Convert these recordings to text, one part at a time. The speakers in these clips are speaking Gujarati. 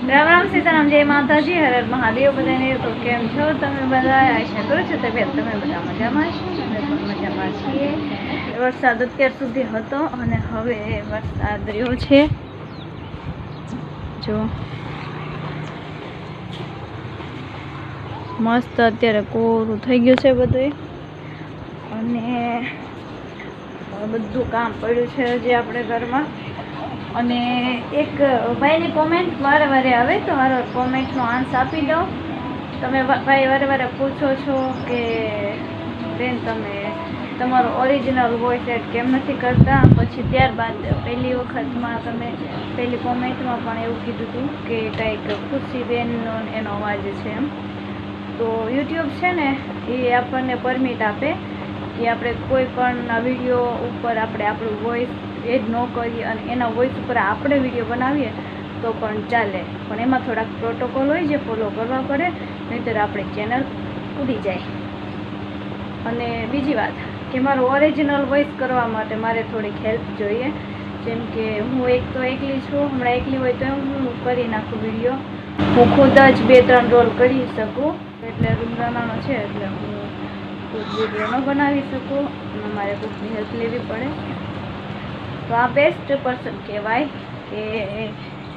રામ રામ સીતારામ, જય માતાજી, હર મહાદેવ બધાને. તો કેમ છો તમે બધા? આશા કરો છો તબિયત તમે બધા મજામાં છો અમે પણ મજામાં છીએ. વરસાદ અત્યાર સુધી હતો અને હવે વરસાદ રહ્યો છે. જો. મસ્ત અત્યારે કોરું થઈ ગયું છે બધું અને બધું કામ પડ્યું છે હજી આપણે ઘરમાં. અને એક ભાઈની કોમેન્ટ વારે વારે આવે તો મારો કોમેન્ટનો આન્સ આપી દો. તમે ભાઈ વારે વારે પૂછો છો કે બેન તમે, તમારો ઓરિજિનલ વોઇસ એડ કેમ નથી કરતા? પછી ત્યારબાદ પહેલી વખતમાં તમે પહેલી કોમેન્ટમાં પણ એવું કીધું હતું કે કંઈક ખુશીબેનનો એનો અવાજ છે એમ. તો યુટ્યુબ છે ને, એ આપણને પરમિટ આપે કે આપણે કોઈ પણ વીડિયો ઉપર આપણે આપણું વોઇસ એડ ન કરીએ અને એના વોઇસ ઉપર આપણે વીડિયો બનાવીએ, તો પણ ચાલે. પણ એમાં થોડાક પ્રોટોકોલ હોય જે ફોલો કરવા પડે, નહીંતર આપણી ચેનલ ઉડી જાય. અને બીજી વાત, કે મારો ઓરિજિનલ વોઇસ કરવા માટે મારે થોડીક હેલ્પ જોઈએ. જેમ કે હું એક તો એકલી છું, હમણાં એકલી હોય તો હું કરી નાખું વીડિયો હું ખુદ જ બે ત્રણ રોલ કરી શકું. એટલે રૂમરાનાનો છે, એટલે હું ખુદ વીડિયો ન બનાવી શકું. અને મારે કોઈકની હેલ્પ લેવી પડે. તો આ બેસ્ટ પર્સન કહેવાય કે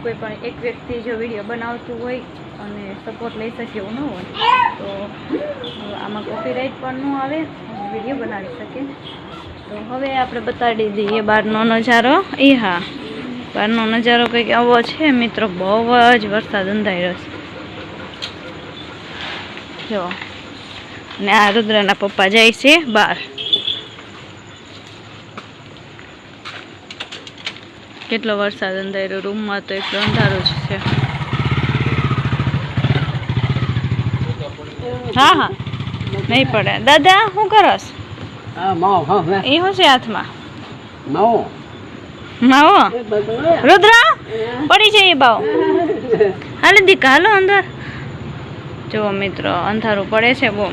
કોઈ પણ એક વ્યક્તિ જો વીડિયો બનાવતું હોય અને સપોર્ટ લઈ શકે એવું ન હોય, તો આમાં કોપીરાઇટ પણ ન આવે વીડિયો બનાવી શકે. તો હવે આપણે બતાડી દઈએ બહારનો નજારો. એ હા બહારનો નજારો કંઈક આવો છે, મિત્રો, બહુ જ વરસાદ અંધાર્યો છે. જો ને આ રુદ્રના પપ્પા જાય છે બહાર. કેટલો વરસાદ અંધાર્યો રૂમમાં તો એટલો અંધારો જ છે. હા હા. નહીં પડે. દાદા શું કરસ? એ શું છે હાથમાં? માવો. માવો? રુદ્રા? પડી જાય બાવ. હાલે દીકા હાલો અંદર. જો મિત્રો અંધારું પડે છે બહુ.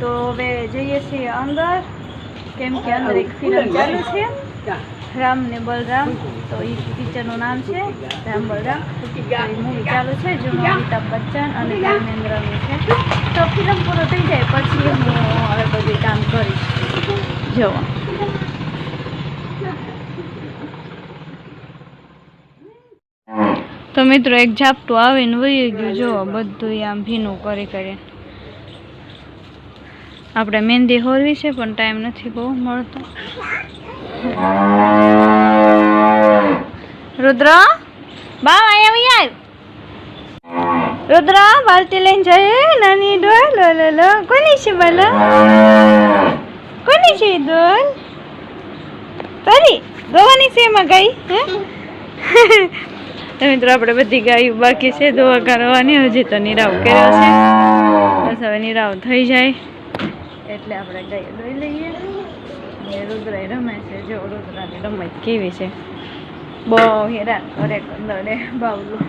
તો હવે જઈએ છીએ અંદર. કેમ કે અંદર એક ફિલ્મ ચાલુ છે. રામ ને બલરામ. તો એ પિક્ચરનું નામ છે રામ બલરામ. મૂવી ચાલુ છે જેમાં અમિતાભ બચ્ચન અને ધર્મેન્દ્રનું છે. તો ફિલ્મ પૂરો થઈ જાય પછી હું હવે બધું કામ કરીશ. જો તો મિત્રો એક ઝાપટું આવીને વહી ગયું જો બધું આમ ભીનું કરી કરી. આપણે મહેંદી હોરવી છે, પણ ટાઈમ નથી બહુ મળતો. રુદ્ર? બા અહીંયા આવી રુદ્ર, બાલટી લઈને જઈએ નાની ડોલ, લો લો કોની છે બોલો? કોની છે ડોલ? તારી દોવાની છે એમાં ગાય હે? મિત્રો, આપણે બધી ગાયું બાકી છે. દોવા કરવાની હજી તો નિરાવ કર્યો છે. બસ હવે નિરાવ થઈ જાય. એટલે આપણે ગાય દોઈ લઈએ. રુદ્રાય રમે છે. જો રુદ્રાની રમત કેવી છે? બહુ હેરાન કરે કંદડે બાવલું.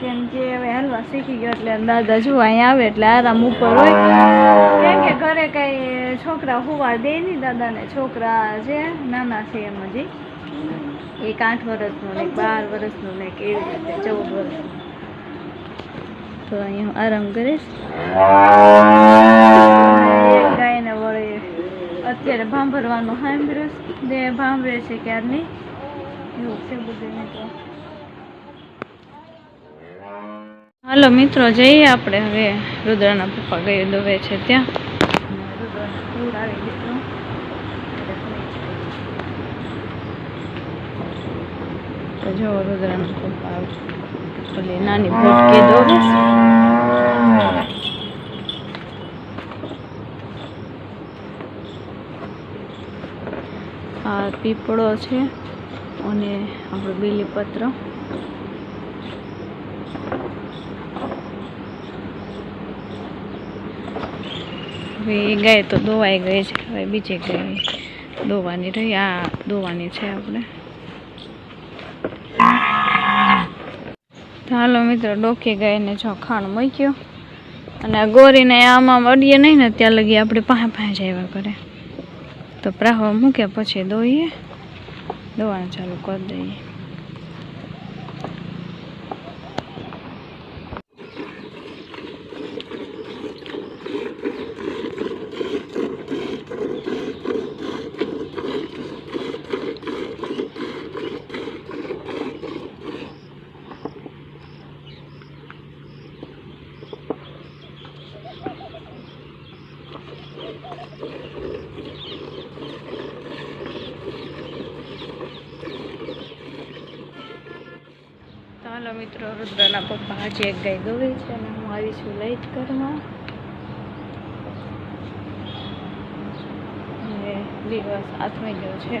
કેમ કે હવે હાલવા શીખી ગયો એટલે દાદા જો અહીંયા આવે એટલે આરામ ઉપર હોય. કેમ કે ઘરે કંઈ છોકરા હોવા દે નહીં દાદાને. છોકરા છે, નાના છે એમ હજી. એક આઠ વર્ષનું ને બાર વર્ષનું ને એક એવી રીતે ચૌદ વર્ષનું. તો અહીંયા આરામ કરીશ. અત્યારે ભાંભરવાનું સાંભળ્યું બે ભાંભરે છે ક્યારની? એવું છે બધું મિત્રો હાલો મિત્રો, જઈએ આપણે હવે. રુદ્રના પપ્પા ગયે દવે છે ત્યાં. જો રુદ્રના પપ્પા નાની ભટકી છે આ પીપળો છે અને આપણું બીલીપત્ર હવે એ ગાય તો દોવાઈ ગઈ છે. હવે બીજી ગાય દોવાની રહી. આ દોવાની છે આપણે. હાલો મિત્રો, ડોકી ગાયને જો ખાણ મૂક્યો. અને ગોરીને આમાં અડીએ નહીં ને, ત્યાં લગી આપણે પાસે પાસે આવ્યા કરે. તો પ્રાહવા મૂક્યા પછી દોઈએ. દોવાનું ચાલુ કરી દઈએ હાલો મિત્રો રુદ્રના પપ્પા હજી એક ગાય દોવે છે અને હું આવી છું લઈ જ કરવા દિવસ આથમી ગયો છે.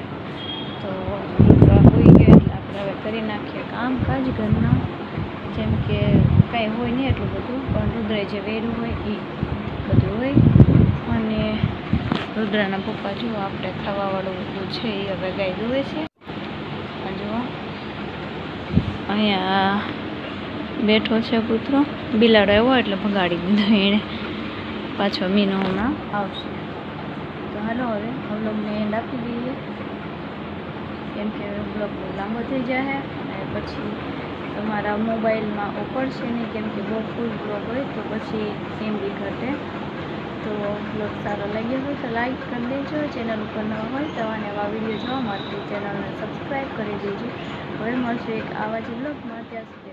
તો રુદ્ર હોઈ ગયો એટલે આપણે હવે કરી નાખીએ કામકાજ ઘરના. જેમ કે કાંઈ હોય નહીં એટલું બધું, પણ રુદ્રે જે વેરું હોય એ બધું હોય. અને રુદ્રના પપ્પા જુઓ, આપણે ખાવાવાળું બધું છે એ હવે ગાય દોવે છે. જુઓ. અહીંયા બેઠો છે કૂતરો. બિલાડો આવ્યો એટલે ભગાડી દીધો એણે. પાછો મીનો હમણાં આવશે. તો હાલો હવે વ્લોગને એન્ડ આપી દઈએ. કેમ કે વ્લોગ લાંબો થઈ જાય અને પછી તમારા મોબાઈલમાં ઉપડશે નહીં, કેમ કે બહુ ફૂલ બ્લોગ હોય તો પછી એમબી ઘટે તો બ્લોગ સારો લાગ્યો હોય તો લાઈક કરી દેજો. ચેનલ ઉપર ન હોય તો આવા વીડિયો જોવા માટે ચેનલને સબસ્ક્રાઈબ કરી દેજો. હવે મળશે એક આવા જ બ્લોગમાં ત્યાં સુધી